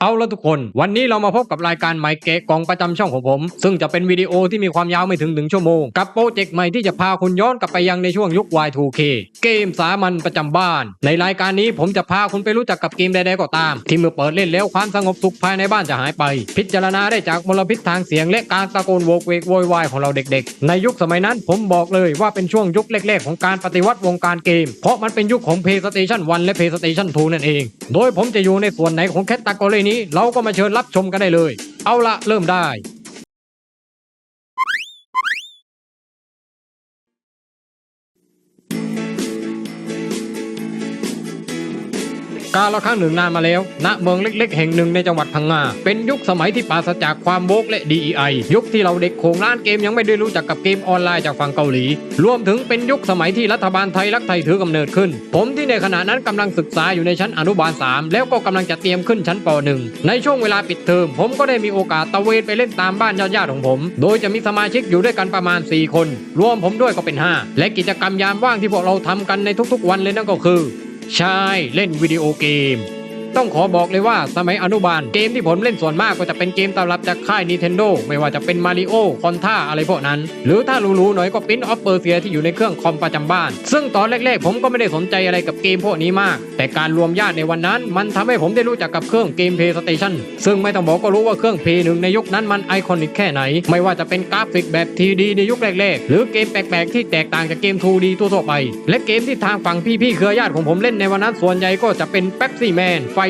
เอาละทุกคน วันนี้เรามาพบกับรายการใหม่เกะกองประจำช่องของผม ซึ่งจะเป็นวิดีโอที่มีความยาวไม่ถึงหนึ่งชั่วโมง กับโปรเจกต์ใหม่ที่จะพาคุณย้อนกลับไปยังในช่วงยุค Y2K เกมสามัญประจำบ้าน ในรายการนี้ผมจะพาคุณไปรู้จักกับเกมใดๆก็ตาม ที่เมื่อเปิดเล่นแล้วความสงบสุขภายในบ้านจะหายไป พิจารณาได้จากมลพิษทางเสียงและการตะโกนโวกเวกโวยวายของเราเด็ก ๆ ในยุคสมัยนั้นผมบอกเลยว่าเป็นช่วงยุคแรก ๆ ของการปฏิวัติวงการเกม เพราะมันเป็นยุคของ PlayStation 1 และ PlayStation 2 นั่นเอง โดยผมจะอยู่ในส่วนไหนของแคตตากรีนี้เราก็มาเชิญรับชมกันได้เลย เอาละเริ่มได้ กาลครั้งหนึ่งนานมาแล้ว ณ เมืองเล็กๆ แห่งหนึ่งในจังหวัดพังงา เป็นยุคสมัยที่ปราศจากความโบกและ DEI ยุคที่เราเด็กโขงร้านเกมยังไม่ได้รู้จักกับเกมออนไลน์จากฝั่งเกาหลี รวมถึงเป็นยุคสมัยที่รัฐบาลไทยรักไทยถือกำเนิดขึ้น ผมที่ในขณะนั้นกำลังศึกษาอยู่ในชั้นอนุบาล 3 แล้วก็กำลังจะเตรียมขึ้นชั้นป .1 ในช่วงเวลาปิดเทอมผมก็ได้มีโอกาสตะเวนไปเล่นตามบ้านญาติๆของผม โดยจะมีสมาชิกอยู่ด้วยกันประมาณ 4 คน รวมผมด้วยก็เป็น 5 และกิจกรรมยามว่างที่พวกเราทำกันในทุกๆ วันเลยนั่นก็คือ ใช่ เล่นวิดีโอเกม ต้องขอบอกเลยว่าสมัยอนุบาล เกมที่ผมเล่นส่วนมากก็จะเป็นเกมตำรับจากค่าย Nintendo ไม่ว่าจะเป็น Mario คอนท่าอะไรพวกนั้น หรือถ้ารู้ๆหน่อยก็ปิ้นออฟเปอร์เซียที่อยู่ในเครื่องคอมประจำบ้าน ซึ่งตอนแรกๆ ผมก็ไม่ได้สนใจอะไรกับเกมพวกนี้มาก แต่การรวมญาติในวันนั้น มันทำให้ผมได้รู้จักกับเครื่องเกม PlayStation ซึ่งไม่ต้องบอกก็รู้ว่าเครื่อง Play หนึ่งในยุคนั้นมันไอคอนิกแค่ไหน ไม่ว่าจะเป็นกราฟิกแบบ TD ในยุคแรกๆ หรือเกมแปลกๆที่แตกต่างจากเกม 2D ทั่วๆไป และเกมที่ทางฝั่งพี่ๆเครือญาติของผมเล่นในวันนั้นส่วนใหญ่ก็จะเป็น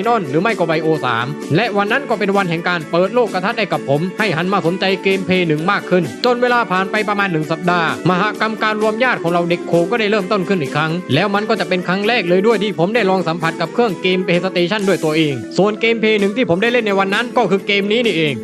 นอนหรือไม่ก็ไบโอสามและวันนั้นก็เป็นวันแห่งการเปิดโลกกระทัดให้กับผม ให้หันมาสนใจเกมเพย์หนึ่งมากขึ้น จนเวลาผ่านไปประมาณหนึ่งสัปดาห์ มหากรรมการรวมญาติของเราเด็กโคก็ได้เริ่มต้นขึ้นอีกครั้ง แล้วมันก็จะเป็นครั้งแรกเลยด้วยที่ผมได้ลองสัมผัสกับเครื่องเกมเพย์สเตชันด้วยตัวเอง ส่วนเกมเพย์หนึ่งที่ผมได้เล่นในวันนั้นก็คือเกมนี้นี่เอง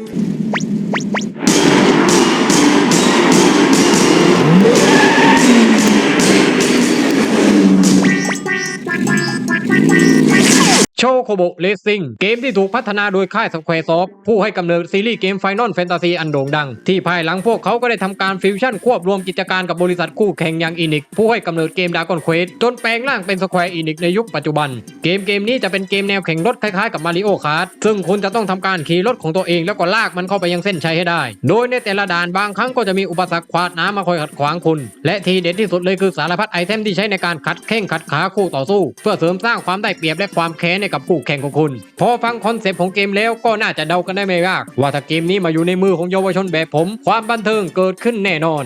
โชโคโบเลสซิ่งเกมที่ถูกพัฒนาโดยค่ายสแควร์ซอฟผู้ให้กำเนิดซีรีส์เกมไฟนอลแฟนตาซีอันโด่งดัง ที่ภายหลังพวกเขาก็ได้ทำการฟิวชั่นควบรวมกิจการกับบริษัทคู่แข่งอย่างอินิกผู้ให้กำเนิดเกมดากอนเควสจนแปลงร่างเป็นสแควร์อินิกในยุคปัจจุบัน เกมเกมนี้จะเป็นเกมแนวแข่งรถคล้ายๆกับมาริโอคาร์ซึ่งคุณจะต้องทำการขี่รถของตัวเองแล้วก็ลากมันเข้าไปยังเส้นชัยให้ได้ โดยในแต่ละด่านบางครั้งก็จะมีอุปสรรคขวาดน้ำมาคอยขัดขวางคุณ และทีเด็ดที่สุดเลยคือสารพัดไอเทมที่ใช้ในการขัดแข้งขัดขาคู่ต่อสู้ เพื่อเสริมสร้างความได้เปรียบและความแค้นให้กับคู่แข่งของคุณ พอฟังคอนเซปต์ของเกมแล้วก็น่าจะเดากันได้ไม่ยาก ว่าถ้าเกมนี้มาอยู่ในมือของเยาวชนแบบผม ความบันเทิงเกิดขึ้นแน่นอน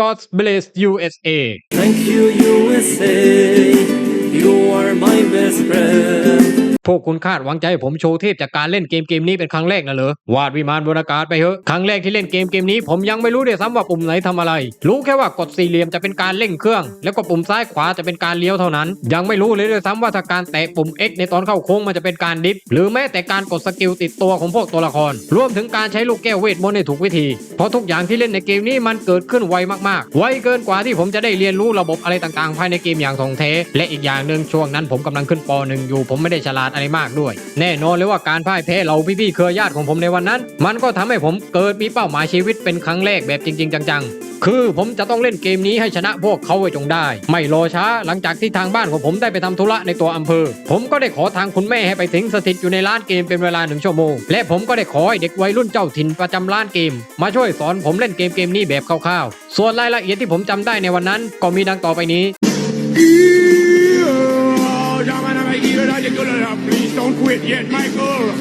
God's Bless USA Thank you, USA. You are my best friend. พวกคุณคาดหวังใจให้ผมโชว์เทพจากการเล่นเกมเกมนี้เป็นครั้งแรกนะเหรอวาดวิมานบนอากาศไปเถอะครั้งแรกที่เล่นเกมเกมนี้ผมยังไม่รู้เลยซ้ำว่าปุ่มไหนทำอะไร รู้แค่ว่ากดสี่เหลี่ยมจะเป็นการเร่งเครื่อง แล้วก็ปุ่มซ้ายขวาจะเป็นการเลี้ยวเท่านั้น ยังไม่รู้เลยด้วยซ้ำว่าถ้าการแตะปุ่ม X ในตอนเข้าโค้งมันจะเป็นการดิฟ หรือแม้แต่การกดสกิลติดตัวของพวกตัวละคร รวมถึงการใช้ลูกแก้วเวทมนต์ในถูกวิธี เพราะทุกอย่างที่เล่นในเกมนี้มันเกิดขึ้นไวมากๆ ไวเกินกว่าที่ผมจะได้เรียนรู้ระบบอะไรต่างๆ ภายในเกมอย่างท่องแท้และอีกอย่างหนึ่งช่วงนั้นผมกำลังขึ้นป .1 อยู่ ผมไม่ได้ฉลาดอะไรมากด้วย แน่นอนเลยว่าการพ่ายแพ้เราพี่ๆเครือญาติของผมในวันนั้น มันก็ทำให้ผมเกิดมีเป้าหมายชีวิตเป็นครั้งแรกแบบจริง ๆ จังๆคือผมจะต้องเล่นเกมนี้ให้ชนะพวกเขาไว้จงได้ ไม่รอช้าหลังจากที่ทางบ้านของผมได้ไปทำธุระในตัวอำเภอ ผมก็ได้ขอทางคุณแม่ให้ไปถึงสถิตอยู่ในร้านเกมเป็นเวลาหนึ่งชั่วโมง และผมก็ได้ขอให้เด็กวัยรุ่นเจ้าถิ่นประจำร้านเกม มาช่วยสอนผมเล่นเกมเกมนี้แบบคร่าวๆ ส่วนรายละเอียดที่ผมจำได้ในวันนั้นก็มีดังต่อไปนี้ it yet, Michael?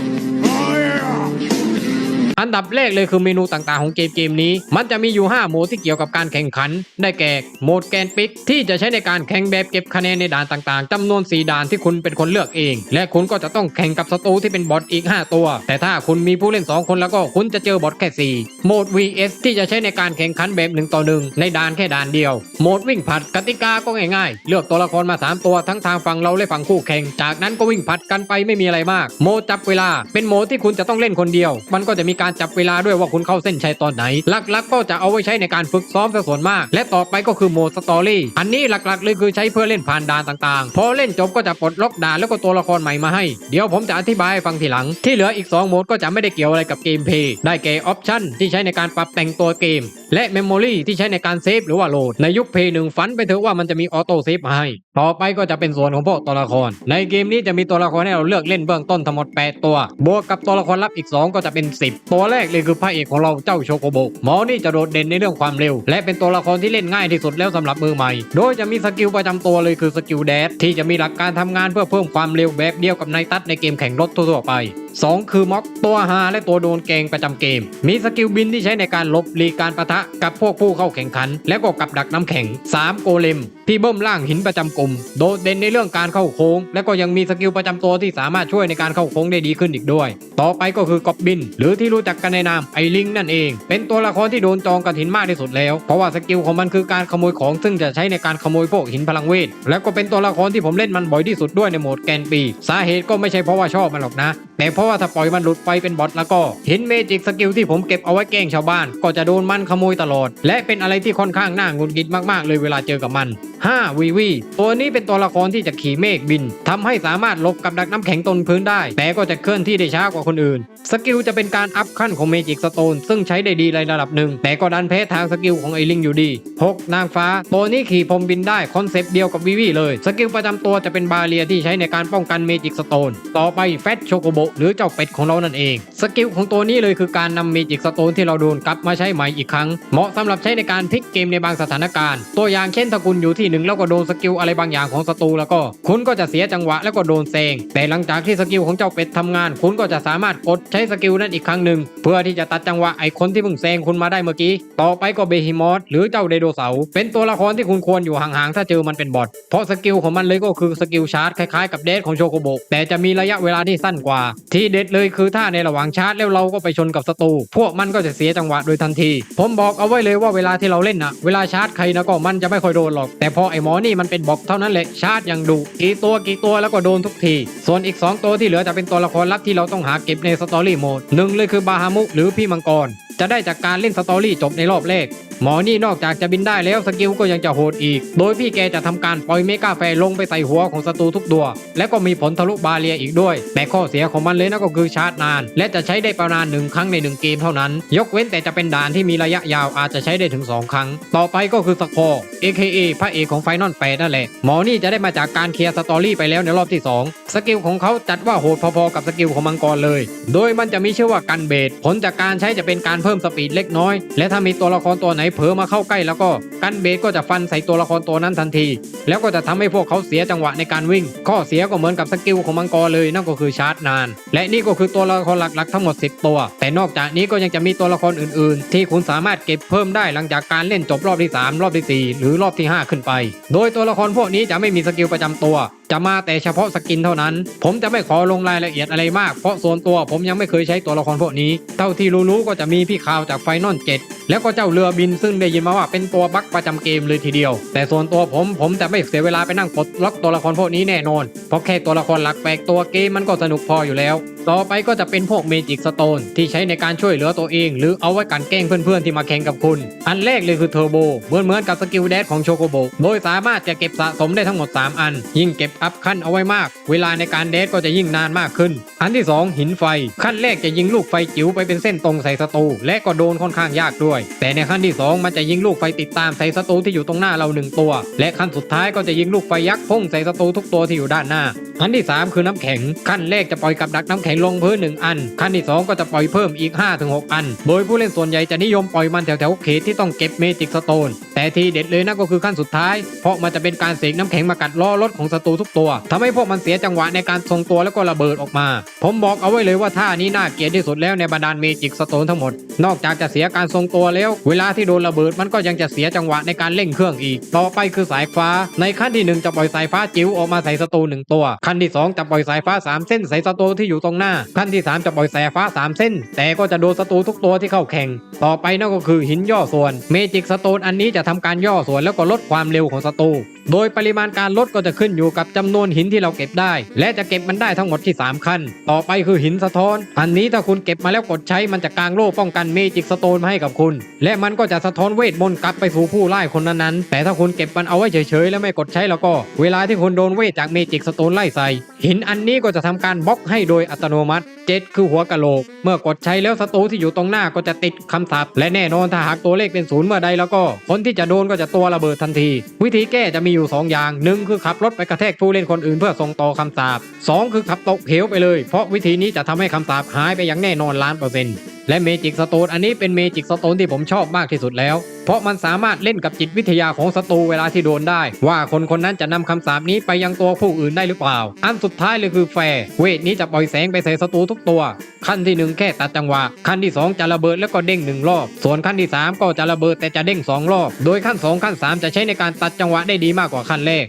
อันดับแรกเลยคือเมนูต่างๆของเกมเกมนี้ มันจะมีอยู่ 5 โหมดที่เกี่ยวกับการแข่งขัน ได้แก่โหมดแกนปิกที่จะใช้ในการแข่งแบบเก็บคะแนนในด่านต่างๆจำนวน 4 ด่านที่คุณเป็นคนเลือกเอง และคุณก็จะต้องแข่งกับศัตรูที่เป็นบอทอีก 5 ตัว แต่ถ้าคุณมีผู้เล่น 2 คนแล้วก็คุณจะเจอบอทแค่ 4 โหมด VS ที่จะใช้ในการแข่งขันแบบ1ต่อ1ในด่านแค่ด่านเดียว โหมดวิ่งผัดกติกาก็ง่ายๆ เลือกตัวละครมา 3 ตัวทั้งทางฝั่งเราและฝั่งคู่แข่ง จากนั้นก็วิ่งผัดกันไปไม่มีอะไรมาก โหมดจับเวลา เป็นโหมดที่คุณจะต้องเล่นคนเดียว มันก็จะมีการการจับเวลาด้วยว่าคุณเข้าเส้นชัยตอนไหน หลักๆ ก็จะเอาไว้ใช้ในการฝึกซ้อมซะส่วนมาก และต่อไปก็คือโหมดสตอรี่ อันนี้หลักๆ เลยคือใช้เพื่อเล่นผ่านด่านต่างๆ พอเล่นจบก็จะปลดล็อกด่านแล้วก็ตัวละครใหม่มาให้ เดี๋ยวผมจะอธิบายฟังทีหลัง ที่เหลืออีก 2 โหมดก็จะไม่ได้เกี่ยวอะไรกับเกมเพย์ ได้แก่ออปชั่นที่ใช้ในการปรับแต่งตัวเกม และเมมโมรีที่ใช้ในการเซฟหรือว่าโหลด ในยุคเพย์หนึ่งฝันไปเถอะว่ามันจะมีออโต้เซฟมาให้ ต่อไปก็จะเป็นส่วนของพวกตัวละคร ในเกมนี้จะมีตัวละครให้เราเลือกเล่นเบื้องต้นทั้งหมด 8 ตัว บวกกับตัวละครลับอีก 2 ก็จะเป็น 10 ตัวแรกเลยคือพระเอกของเราเจ้าโชโกโบหมอนี่จะโดดเด่นในเรื่องความเร็ว และเป็นตัวละครที่เล่นง่ายที่สุดแล้วสำหรับมือใหม่ โดยจะมีสกิลประจำตัวเลยคือสกิลแดดที่จะมีหลักการทำงานเพื่อเพิ่มความเร็วแบบเดียวกับไนตัดในเกมแข่งรถทั่วๆไป 2 คือม็อกตัวฮาและตัวโดนเกงประจำเกม มีสกิลบินที่ใช้ในการลบหลีการประทะกับพวกผู้เข้าแข่งขัน และก็กับดักน้ำแข็ง 3 โกเลม ที่เบิ้มล่างหินประจำกลุ่มโดดเด่นในเรื่องการเข้าโค้ง และก็ยังมีสกิลประจำตัวที่สามารถช่วยในการเข้าโค้งได้ดีขึ้นอีกด้วย ต่อไปก็คือกอบบิน หรือที่รู้จักกันในนามไอลิงนั่นเอง เป็นตัวละครที่โดนจองกระถินมากที่สุดแล้ว เพราะว่าสกิลของมันคือการขโมยของซึ่งจะใช้ในการขโมยพวกหินพลังเวท แล้วก็เป็นตัวละครที่ผมเล่นมันบ่อยที่สุดด้วยในโหมดแกนปี สาเหตุก็ไม่ใช่เพราะว่าชอบมันหรอกนะ แต่พราะว่าถ้าปล่อยมันหลุดไปเป็นบอทแล้วก็เห็นเมจิกสกิลที่ผมเก็บเอาไว้แกล้งชาวบ้าน ก็จะโดนมันขโมยตลอด และเป็นอะไรที่ค่อนข้างน่าหงุดหงิดมากๆ เลยเวลาเจอกับมัน 5. วีวีตัวนี้เป็นตัวละครที่จะขี่เมฆบินทำให้สามารถหลบกับดักน้ำแข็งตนพื้นได้ แต่ก็จะเคลื่อนที่ได้ช้ากว่าคนอื่น สกิลจะเป็นการอัพขั้นของเมจิกสโตนซึ่งใช้ได้ดีในระดับหนึ่ง แต่ก็ดันแพ้ทางสกิลของไอลิงอยู่ดี 6. นางฟ้า ตัวนี้ขี่พรมบินได้คอนเซปต์เดียวกับวีวีเลย สกิลประจำตัวจะเป็นบาเรียที่ใช้ในการป้องกันเมจิกสโตนต่อไปแฟตโชโกโบหรือเจ้าเป็ดของเรานั่นเอง สกิลของตัวนี้เลยคือการนำเมจิกสโตนที่เราโดนกลับมาใช้ใหม่อีกครั้ง เหมาะสำหรับใช้ในการพลิกเกมในบางสถานการณ์ ตัวอย่างเช่นถ้าคุณอยู่ที่หนึ่งแล้วก็โดนสกิลอะไรบางอย่างของศัตรูแล้วก็ คุณก็จะเสียจังหวะแล้วก็โดนแซงแต่หลังจากที่สกิลของเจ้าเป็ดทำงาน คุณก็จะสามารถกดใช้สกิลนั้นอีกครั้งหนึ่งเพื่อที่จะตัดจังหวะไอ้คนที่เพิ่งแซงคุณมาได้เมื่อกี้ต่อไปก็เบฮิมอสหรือเจ้าไดโนเสาร์เป็นตัวละครที่คุณควรอยู่ห่างๆถ้าเจอมันเป็นบอทเพราะสกิลของมันเลยก็คือสกิลชาร์จคล้ายๆกับเดสของโชโกโบแต่จะมีระยะเวลาที่สั้นกว่าทีีเด็ดเลยคือถ้าในระหว่างชาร์จแล้วเราก็ไปชนกับศัตรูพวกมันก็จะเสียจังหวะโดยทันที ผมบอกเอาไว้เลยว่าเวลาที่เราเล่นนะเวลาชาร์จใครนะก็มันจะไม่ค่อยโดนหรอก แต่พอไอ้หมอนี่มันเป็นบอกเท่านั้นแหละชาร์จอย่างดุกี่ตัวกี่ตัวแล้วก็โดนทุกที ส่วนอีก 2 ตัวที่เหลือจะเป็นตัวละครลับที่เราต้องหาเก็บในสตอรี่โหมดหนึ่งเลยคือบาฮามุหรือพี่มังกรจะได้จากการเล่นสตอรี่จบในรอบแรก หมอนี่นอกจากจะบินได้แล้วสกิลก็ยังจะโหดอีก โดยพี่แกจะทำการปล่อยเมกาแฟลงไปใส่หัวของศัตรูทุกตัว และก็มีผลทะลุบาเรียอีกด้วย แต่ข้อเสียของมันเลยนะก็คือชาร์จนาน และจะใช้ได้ประมาณหนึ่งครั้งในหนึ่งเกมเท่านั้น ยกเว้นแต่จะเป็นด่านที่มีระยะยาวอาจจะใช้ได้ถึง 2 ครั้ง ต่อไปก็คือสกอร์ AKA พระเอกของไฟนอลแปดนั่นแหละ หมอนี่จะได้มาจากการเคลียร์สตอรี่ไปแล้วในรอบที่ 2 สกิลของเขาจัดว่าโหดพอๆกับสกิลของมังกรเลย โดยมันจะมีชื่อว่ากันเบดผลจากการใช้จะเป็นการเพิ่มสปีดเล็กน้อย และถ้ามีตัวละครตัวไหนเผลอมาเข้าใกล้แล้วก็กันเบดก็จะฟันใส่ตัวละครตัวนั้นทันที แล้วก็จะทำให้พวกเขาเสียจังหวะในการวิ่ง ข้อเสียก็เหมือนกับสกิลของมังกรเลยนั่นก็คือชาร์จนาน และนี่ก็คือตัวละครหลักๆทั้งหมด 10 ตัว แต่นอกจากนี้ก็ยังจะมีตัวละครอื่นๆ ที่คุณสามารถเก็บเพิ่มได้หลังจากการเล่นจบรอบที่ 3 รอบทีสี่4 หรือรอบที่ 5 ขึ้นไป โดยตัวละครพวกนี้จะไม่มีสกิลประจำตัว จะมาแต่เฉพาะสกินเท่านั้น ผมจะไม่ขอลงรายละเอียดอะไรมาก เพราะส่วนตัวผมยังไม่เคยใช้ตัวละครพวกนี้ เท่าที่รู้ๆก็จะมีพี่ข่าวจากไฟนอล7แล้วก็เจ้าเรือบินซึ่งได้ยินมาว่าเป็นตัวบั๊กประจำเกมเลยทีเดียว แต่ส่วนตัวผมผมจะไม่เสียเวลาไปนั่งปลดล็อกตัวละครพวกนี้แน่นอน เพราะแค่ตัวละครหลักแปลกตัวเกมมันก็สนุกพออยู่แล้วต่อไปก็จะเป็นพวกเมจิกสโตนที่ใช้ในการช่วยเหลือตัวเอง หรือเอาไว้กันแกล้งเพื่อนๆที่มาแข่งกับคุณ อันแรกเลยคือเทอร์โบเหมือนเหมือนกับสกิลแดดของโชโกโบโดยสามารถจะเก็บสะสมได้ทั้งหมด 3 อัน ยิ่งเก็บอัพขั้นเอาไว้มาก เวลาในการแดดก็จะยิ่งนานมากขึ้น อันที่ 2 หินไฟ ขั้นแรกจะยิงลูกไฟจิ๋วไปเป็นเส้นตรงใส่ศัตรูและก็โดนค่อนข้างยากด้วย แต่ในขั้นที่ 2 มันจะยิงลูกไฟติดตามใส่ศัตรูที่อยู่ตรงหน้าเราหนึ่งตัว และขั้นสุดท้ายก็จะยิงลูกไฟยักษ์พุ่งใส่ศัตรูทุกตัวที่อยู่ด้านหน้า อันที่ 3 คือน้ำแข็งขั้นแรกจะปล่อยกับดักน้ำแข็งลงพื้นหนึ่งอัน ขั้นที่ 2 ก็จะปล่อยเพิ่มอีก 5-6 อัน โดยผู้เล่นส่วนใหญ่จะนิยมปล่อยมันแถวๆเขตที่ต้องเก็บเมจิกสโตน แต่ที่เด็ดเลยนั่นก็คือขั้นสุดท้าย เพราะมันจะเป็นการเสกน้ำแข็งมากัดล้อรถของศัตรูทุกตัวทำให้พวกมันเสียจังหวะในการทรงตัวแล้วก็ระเบิดออกมา ผมบอกเอาไว้เลยว่าท่านี้น่าเกลียดที่สุดแล้วในบรรดาเมจิกสโตนทั้งหมด นอกจากจะเสียการทรงตัวแล้ว เวลาที่โดนระเบิดมันก็ยังจะเสียจังหวะในการเร่งเครื่องอีก ต่อไปคือสายฟ้า ในขั้นที่หนึ่งจะปล่อยสายฟ้าจิ๋วออกมาใส่ศัตรูหนึ่งตัว ขั้นที่สองจะปล่อยสายฟ้าสามเส้นใส่ศัตรูที่อยู่ตรงหน้า ขั้นที่สามจะปล่อยแสฟ้าสามเส้น แต่ก็จะโดนศัตรูทุกตัวที่เข้าแข่ง ต่อไปนั่นก็คือหินย่อส่วนเมจิกสโตนอันนี้จะทำการย่อส่วนแล้วก็ลดความเร็วของศัตรูโดยปริมาณการลดก็จะขึ้นอยู่กับจำนวนหินที่เราเก็บได้ และจะเก็บมันได้ทั้งหมดที่ 3 ขั้น ต่อไปคือหินสะท้อน อันนี้ถ้าคุณเก็บมาแล้วกดใช้มันจะกางโล่ป้องกันเมจิกสโตนมาให้กับคุณ และมันก็จะสะท้อนเวทมนต์กลับไปสู่ผู้ไล่คนนั้นๆแต่ถ้าคุณเก็บมันเอาไว้เฉยๆ แล้วไม่กดใช้แล้วก็ เวลาที่คุณโดนเวทจากเมจิกสโตนไล่ใส่หินอันนี้ก็จะทำการบล็อกให้โดยอัตโนมัติเจ็ดคือหัวกะโหลก เมื่อกดใช้แล้วศัตรูที่อยู่ตรงหน้าก็จะติดคำสาปและแน่นอนถ้าหากตัวเลขเป็นศูนย์เมื่อใดแล้วก็ คนที่จะโดนก็จะตัวระเบิดทันที วิธีแก้จะมีอยู่ 2 อย่างหนึ่งคือขับรถไปกระแทกผู้เล่นคนอื่นเพื่อส่งต่อคำสาปสองคือขับตกเหวไปเลย เพราะวิธีนี้จะทำให้คำสาปหายไปอย่างแน่นอนล้านเปอร์เซ็นต์ และเมจิกสโตนอันนี้เป็นเมจิกสโตนที่ผมชอบมากที่สุดแล้ว เพราะมันสามารถเล่นกับจิตวิทยาของศัตรูเวลาที่โดนได้ ว่าคนคนนั้นจะนำคำสาปนี้ไปยังตัวผู้อื่นได้หรือเปล่า อันสุดท้ายเลยคือแฟร์เวทนี้จะปล่อยแสงไปใส่ศัตรูทุกตัว ขั้นที่หนึ่งแค่ตัดจังหวะ ขั้นที่สองจะระเบิดแล้วก็เด้งหนึ่งรอบ ส่วนขั้นที่สามก็จะระเบิดแต่จะเด้งสองรอบ โดยขั้นสองขั้นสามจะใช้ในการตัดจังหวะได้ดีมากกว่าขั้นแรก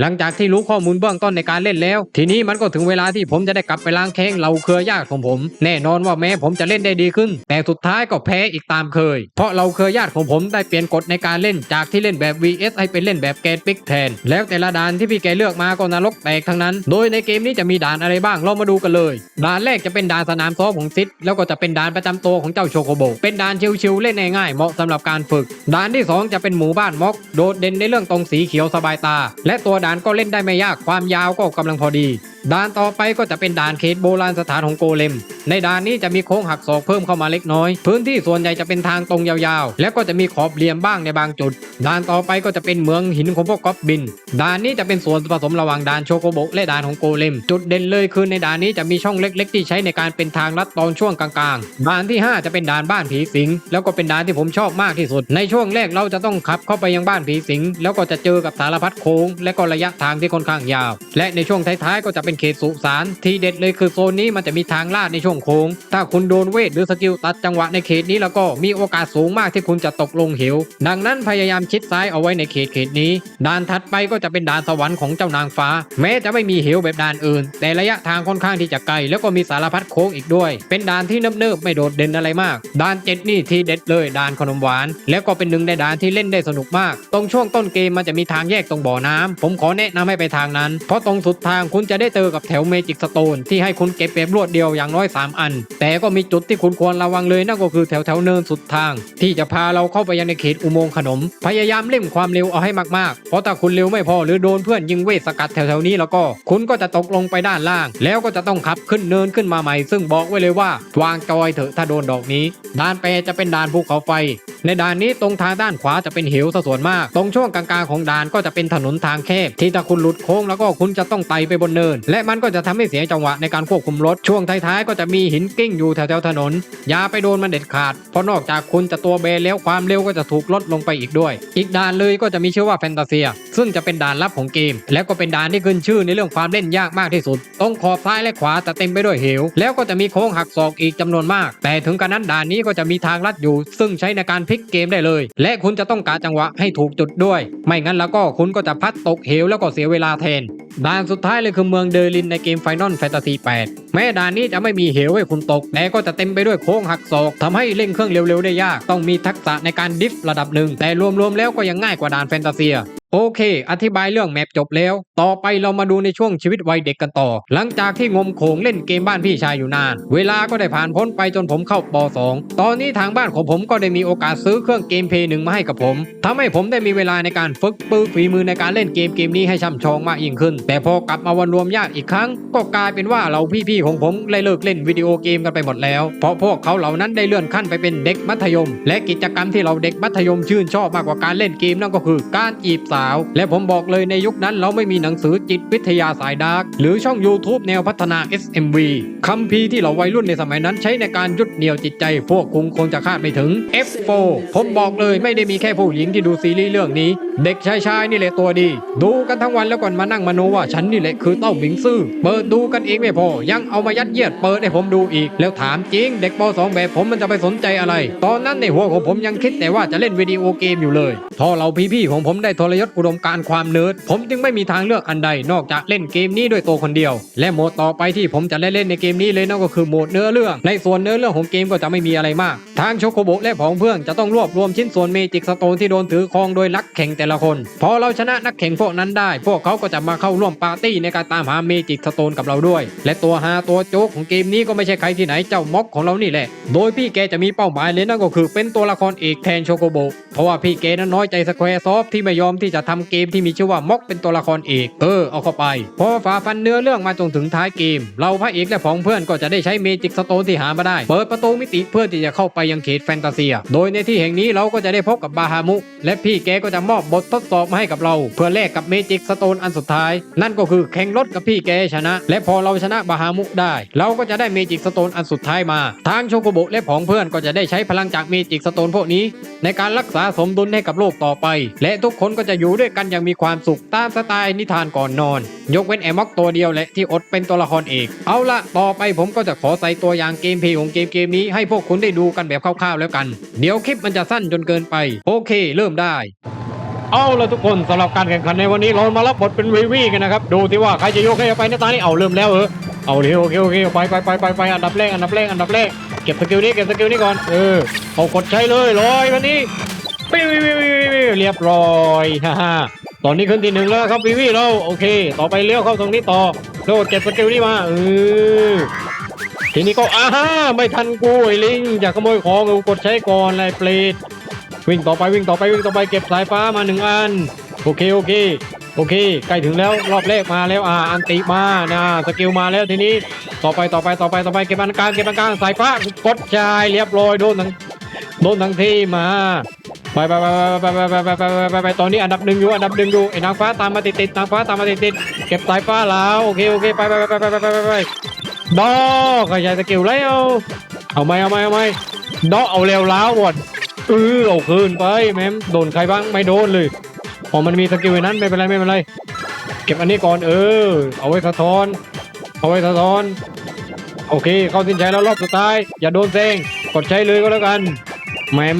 หลังจากที่รู้ข้อมูลเบื้องต้นในการเล่นแล้ว ทีนี้มันก็ถึงเวลาที่ผมจะได้กลับไปล้างแค้นเหล่าเครือญาติของผม แน่นอนว่าแม้ผมจะเล่นได้ดีขึ้น แต่สุดท้ายก็แพ้อีกตามเคย เพราะเราเครือญาติของผมได้เปลี่ยนกฎในการเล่นจากที่เล่นแบบ VS ให้เป็นเล่นแบบแกนปิกแทน แล้วแต่ละด่านที่พี่แกเลือกมาก็นรกแตกทั้งนั้น โดยในเกมนี้จะมีด่านอะไรบ้างเรามาดูกันเลยด่านแรกจะเป็นด่านสนามซ้อมของซิดแล้วก็จะเป็นด่านประจำตัวของเจ้าโชโคโบเป็นด่านชิวๆเล่นง่ายๆเหมาะสำหรับการฝึกด่านที่สองจะเป็นหมู่บ้านม็อกโดดเด่นในเรื่องตรงสีเขียวสบายตา และตัวด่านก็เล่นได้ไม่ยากความยาวก็กำลังพอดี ด่านต่อไปก็จะเป็นด่านเขตโบราณสถานของโกเลม ในด่านนี้จะมีโค้งหักศอกเพิ่มเข้ามาเล็กน้อย พื้นที่ส่วนใหญ่จะเป็นทางตรงยาวๆ และก็จะมีขอบเหลี่ยมบ้างในบางจุด ด่านต่อไปก็จะเป็นเมืองหินของพวกกอบบิน ด่านนี้จะเป็นส่วนผสมระหว่างด่านโชโกโบและด่านของโกเลม จุดเด่นเลยคือในด่านนี้จะมีช่องเล็กๆ ที่ใช้ในการเป็นทางลัดตอนช่วงกลางๆ ด่านที่ 5 จะเป็นด่านบ้านผีสิง แล้วก็เป็นด่านที่ผมชอบมากที่สุด ในช่วงแรกเราจะต้องขับเข้าไปยังบ้านผีสิง แล้วก็จะเจอกับสารพัดโค้งและก็ระยะทางที่ค่อนข้างยาว และในช่วงท้ายๆก็จะเป็นเขตสุสานที่เด็ดเลยคือโซนนี้มันจะมีทางลาดในช่วงโค้ง ถ้าคุณโดนเวทหรือสกิลตัดจังหวะในเขตนี้แล้วก็มีโอกาสสูงมากที่คุณจะตกลงเหว ดังนั้นพยายามชิดซ้ายเอาไว้ในเขตเขตนี้ ด่านถัดไปก็จะเป็นด่านสวรรค์ของเจ้านางฟ้า แม้จะไม่มีเหวแบบด่านอื่น แต่ระยะทางค่อนข้างที่จะไกลแล้วก็มีสารพัดโค้งอีกด้วย เป็นด่านที่เนิบๆไม่โดดเด่นอะไรมาก ด่านเจ็ดนี่ที่เด็ดเลยด่านขนมหวาน แล้วก็เป็นหนึ่งในด่านที่เล่นได้สนุกมาก ตรงช่วงต้นเกมมันจะมีทางแยกตรงบ่อน้ำผมขอแนะนำให้ไปทางนั้น เพราะตรงสุดทางคุณจะได้เจอกับแถวเมจิกสโตนที่ให้คุณเก็บแบบรวดเดียวอย่างน้อย 3 อัน แต่ก็มีจุดที่คุณควรระวังเลยนั่นก็คือแถวแถวเนินสุดทาง ที่จะพาเราเข้าไปยังในเขตอุโมงค์ขนม พยายามเล่นความเร็วเอาให้มากๆ เพราะถ้าคุณเร็วไม่พอหรือโดนเพื่อนยิงเวทสกัดแถวๆนี้แล้วก็ คุณก็จะตกลงไปด้านล่าง แล้วก็จะต้องขับขึ้นเนินขึ้นมาใหม่ ซึ่งบอกไว้เลยว่าวางจอยเถอะถ้าโดนดอกนี้ด่านแปรจะเป็นด่านภูเขาไฟ ในด่านนี้ตรงทางด้านขวาจะเป็นเหวส่วนมาก ตรงช่วงกลางๆของด่านก็จะเป็นถนนทางแคบที่ถ้าคุณหลุดโค้งแล้วก็คุณจะต้องไต่ไปบนเนิน และมันก็จะทำให้เสียจังหวะในการควบคุมรถช่วงท้ายๆก็จะมีหินกิ้งอยู่แถวๆถนน อย่าไปโดนมันเด็ดขาด เพราะนอกจากคุณจะตัวเบนแล้วความเร็วก็จะถูกลดลงไปอีกด้วย อีกด่านเลยก็จะมีชื่อว่าแฟนตาเซีย ซึ่งจะเป็นด่านลับของเกม แล้วก็เป็นด่านที่ขึ้นชื่อในเรื่องความเล่นยากมากที่สุดตรงขอบซ้ายและขวาจะเต็มไปด้วยเหว แล้วก็จะมีโค้งหักศอกอีกจำนวนมาก แต่ถึงกระนั้นด่านนี้ก็จะมีทางลัดอยู่ ซึ่งใช้ในการพลิกเกมได้เลย และคุณจะต้องการจังหวะให้ถูกจุดด้วย ไม่งั้นแล้วก็คุณก็จะพัดตกเหวแล้วก็เสียเวลาแทน ด่านสุดท้ายเลยคือเมืองเดอร์ลินในเกมไฟนอลแฟนตาซี8แม้ด่านนี้จะไม่มีเหวให้คุณตก แต่ก็จะเต็มไปด้วยโค้งหักศอกทำให้เร่งเครื่องเร็วๆได้ยาก ต้องมีทักษะในการดิฟระดับหนึ่ง แต่รวมๆแล้วก็ยังง่ายกว่าด่านแฟนตาเซีย โอเค อธิบายเรื่องแมปจบแล้ว ต่อไปเรามาดูในช่วงชีวิตวัยเด็กกันต่อ หลังจากที่งมโขงเล่นเกมบ้านพี่ชายอยู่นาน เวลาก็ได้ผ่านพ้นไปจนผมเข้าป .2 ตอนนี้ทางบ้านของผมก็ได้มีโอกาสซื้อเครื่องเกมเพย์หนึ่งมาให้กับผมทำให้ผมได้มีเวลาในการฝึกปื้ฝีมือในการเล่นเกมเกมนี้ให้ช่ำชองมากยิ่งขึ้น แต่พอกลับมาวันรวมญาติอีกครั้ง ก็กลายเป็นว่าเราพี่ๆของผมเลยเลิกเล่นวิดีโอเกมกันไปหมดแล้ว เพราะพวกเขาเหล่านั้นได้เลื่อนขั้นไปเป็นเด็กมัธยม และกิจกรรมที่เราเด็กมัธยมชื่นชอบมากกว่าการเล่นเกมนั่นก็คือการจีบสาวและผมบอกเลยในยุคนั้นเราไม่มีหนังสือจิตวิทยาสายดาร์กหรือช่อง YouTube แนวพัฒนา SMV คัมภีร์ที่เราวัยรุ่นในสมัยนั้นใช้ในการยุดเหนี่ยวจิตใจ พวกคุงคงจะคาดไม่ถึง F4 ผมบอกเลยไม่ได้มีแค่ผู้หญิงที่ดูซีรีส์เรื่องนี้ เด็กชายชายนี่แหละตัวดี ดูกันทั้งวันแล้วก่อนมานั่งมโนว่าฉันนี่แหละคือเต้าหมิงซื่อเปิดดูกันเองไม่พอ ยังเอามายัดเยียดเปิดให้ผมดูอีก แล้วถามจริง เด็กป .2 แบบผมมันจะไปสนใจอะไร ตอนนั้นในหัวของผมยังคิดแต่ว่าจะเล่นวิดีโอเกมอยู่เลย พอเราพี่ๆของผมได้ทรยศอุดมการความเนิร์ดผมจึงไม่มีทางเลือกลือกอันใดนอกจากเล่นเกมนี้ด้วยตัวคนเดียว และโหมดต่อไปที่ผมจะได้เล่นในเกมนี้เลยนั่นก็คือโหมดเนื้อเรื่อง ในส่วนเนื้อเรื่องของเกมก็จะไม่มีอะไรมาก ทางโชโกโบและผองเพื่อนจะต้องรวบรวมชิ้นส่วนเมจิกสโตนที่โดนถือครองโดยนักแข่งแต่ละคน พอเราชนะนักแข่งพวกนั้นได้ พวกเขาก็จะมาเข้าร่วมปาร์ตี้ในการตามหาเมจิกสโตนกับเราด้วย และตัวฮาตัวโจ๊กของเกมนี้ก็ไม่ใช่ใครที่ไหนเจ้าม็อกของเรานี่แหละ โดยพี่แกจะมีเป้าหมายเลยนั่นก็คือเป็นตัวละครเอกแทนโชโกโบเพราะว่าพี่แกนั้นน้อยใจสแควร์ซอฟที่ไม่ยอมที่จะทำเกมที่มีชื่อว่ามกเป็นตัวละครเอก เออเอาเข้าไป พอฝ่าฟันเนื้อเรื่องมาจนถึงท้ายเกม เราพระเอกและผองเพื่อนก็จะได้ใช้เมจิกสโตนที่หามาได้ เปิดประตูมิติเพื่อที่จะเข้าไปยังเขตแฟนตาเซีย โดยในที่แห่งนี้เราก็จะได้พบกับบาฮามุ และพี่แกก็จะมอบบททดสอบมาให้กับเรา เพื่อแลกกับเมจิกสโตนอันสุดท้าย นั่นก็คือแข่งรถกับพี่แกชนะ และพอเราชนะบาฮามุได้ เราก็จะได้เมจิกสโตนอันสุดท้ายมา ทางโชโกโบและผองเพื่อนก็จะได้ใช้พลังจากเมจิกสโตนพวกนี้ ในการรักษาสมดุลให้กับโลกต่อไป และทุกคนก็จะอยูู่่ด้วยกันอย่างมีความสุขตามสไตล์นิทานก่อนนอน ยกเว้นแอม็อกตัวเดียวแหละที่อดเป็นตัวละครเอกเอาละต่อไปผมก็จะขอใส่ตัวอย่างเกมเพย์ของเกมเกมนี้ให้พวกคุณได้ดูกันแบบคร่าวๆแล้วกัน เดี๋ยวคลิปมันจะสั้นจนเกินไป โอเค เริ่มได้เอาละทุกคนสำหรับการแข่งขันในวันนี้เรามารับบทเป็นวีวีกันนะครับดูที่ว่าใครจะยกให้ไปในตานี้เอาเริ่มแล้วเออเอาเลยโอเคโอเคไปไปไปไปไปอันดับแรกอันดับแรกอันดับแรกเก็บสกิลนี้เก็บสกิลนี้ก่อนเออเอากดใช้เลยลอยวันนี้ วิววิววิววิวเรียบร้อยฮ่าฮ่าตอนนี้ขึ้นที่หนึ่งแล้วครับวีวีเราโอเค ต่อไปเลี้ยวเข้าตรงนี้ต่อโดดเก็บสกิลนี้มาเออทีนี้ก็อ่าฮ่าไม่ทันกูไอ้ลิงอยากขโมยของกูกดใช้ก่อนเลยเปรตวิ่งต่อไปวิ่งต่อไปวิ่งต่อไปเก็บสายฟ้ามาหนึ่งอันโอเคโอเคโอเคใกล้ถึงแล้วรอบแรกมาแล้วอ่าอันติมานะสกิลมาแล้วทีนี้ต่อไปต่อไปต่อไปต่อไปเก็บอันกลางเก็บอันกลางสายฟ้ากดชายเรียบร้อยโดนทั้งโดนทั้งที่มา ไปไปไปไปไปไปไปไปไปไปไปตอนนี้อันดับหนึ่งอยู่อันดับหนึ่งอยู่ไอ้นางฟ้าตามมาติดติดนางฟ้าตามมาติดติดเก็บสายฟ้าแล้วโอเคโอเคไปไปไปไปไปไปไปไปดอกขยายสกิลแล้วเอาไหมเอาไหมเอาไหมดอกเอาเร็วแล้วหมดเออเอาคืนไปแม่มโดนใครบ้างไม่โดนเลยพอมันมีสกิลนั้นไม่เป็นไรไม่เป็นไรเก็บอันนี้ก่อนเออ เอาไว้สะท้อน เอาไว้สะท้อน โอเค เข้าสินใจแล้วรอบสุดท้าย อย่าโดนเซงกดใช้เลยก็แล้วกันแหมม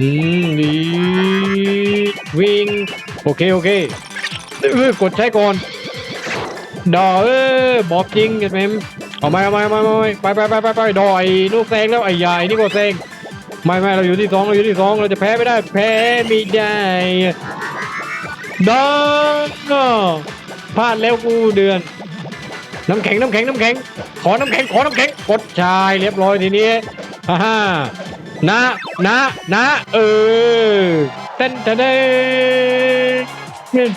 อืมดีวิ่งโอเคโอเคเออกดใช้ก่อนดอเออบอบจริงแหมมเอาไม่เอาไม่เอาไม่เอาไม่ไปไปไปไปไปดอยลูกแซงแล้วไอ้ใหญ่นี่ก็แซงไม่ไม่เราอยู่ที่สองเราอยู่ที่สองเราจะแพ้ไม่ได้แพ้ไม่ได้ดอนพลาดแล้วกูเดือน น้ำแข็งน้ำแข็งน้ำแข็ง ขอน้ำแข็งขอน้ำแข็งกดชายเรียบร้อยทีนี้ฮ่า นะนะนะเออเต้นเต้นเต้น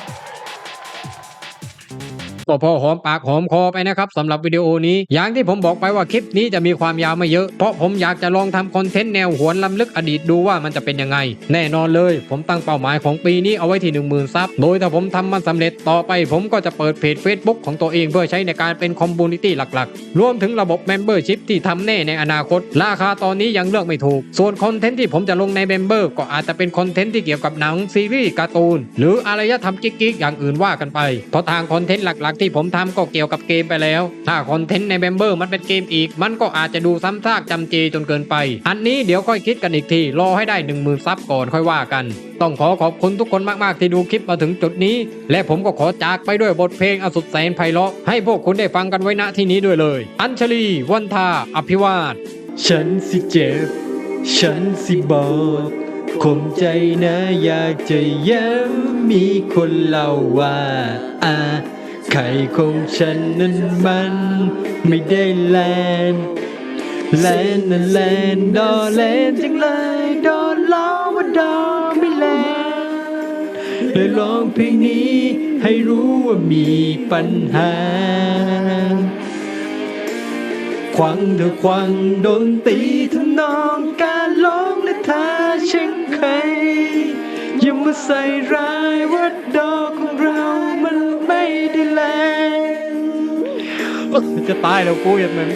ก็พอหอมปากหอมคอไปนะครับสำหรับวิดีโอนี้ อย่างที่ผมบอกไปว่าคลิปนี้จะมีความยาวไม่เยอะ เพราะผมอยากจะลองทำคอนเทนต์แนวหวนลำลึกอดีตดูว่ามันจะเป็นยังไง แน่นอนเลย ผมตั้งเป้าหมายของปีนี้เอาไว้ที่ 1 0,000ซับโดยถ้าผมทำมันสำเร็จต่อไป ผมก็จะเปิดเพจ Facebook ของตัวเองเพื่อใช้ในการเป็นคอมมูนิตี้หลักๆ รวมถึงระบบ Membership ที่ทำแน่ในอนาคต ราคาตอนนี้ยังเลือกไม่ถูก ส่วนคอนเทนต์ที่ผมจะลงใน Member ก็อาจจะเป็นคอนเทนต์ที่เกี่ยวกับหนังซีรีส์การ์ตูน หรืออารยธรรมกิ๊กๆอย่างอื่นว่ากันไปเพราะทางคอนเทนต์หลักๆที่ผมทำก็เกี่ยวกับเกมไปแล้ว ถ้าคอนเทนต์ในเมมเบอร์มันเป็นเกมอีก มันก็อาจจะดูซ้ำซากจำเจจนเกินไป อันนี้เดี๋ยวค่อยคิดกันอีกที รอให้ได้ 1 0,000ซับก่อนค่อยว่ากัน ต้องขอขอบคุณทุกคนมาก ๆ ที่ดูคลิปมาถึงจุดนี้ และผมก็ขอจากไปด้วยบทเพลงอสุดแสนไพเราะให้พวกคุณได้ฟังกันไว้ณที่นี้ด้วยเลย อัญชลีวันทาอภิวาทฉันสิเจ็บ ฉันสิบอดคมใจนะอยากจะย้ำมีคนเล่าว่าอา ไข่ของฉันนั้นมันไม่ได้แลนแลนนะแลนดอแลนจังเลยดอล้อว่าดอไม่แลนเลยร้องเพลงนี้ให้รู้ว่ามีปัญหา ควังเธอควังโดนตีทำนองการร้องและท่าเช่นใครอย่ามาใส่ร้ายว่า จะตายแล้วกูยังนั้น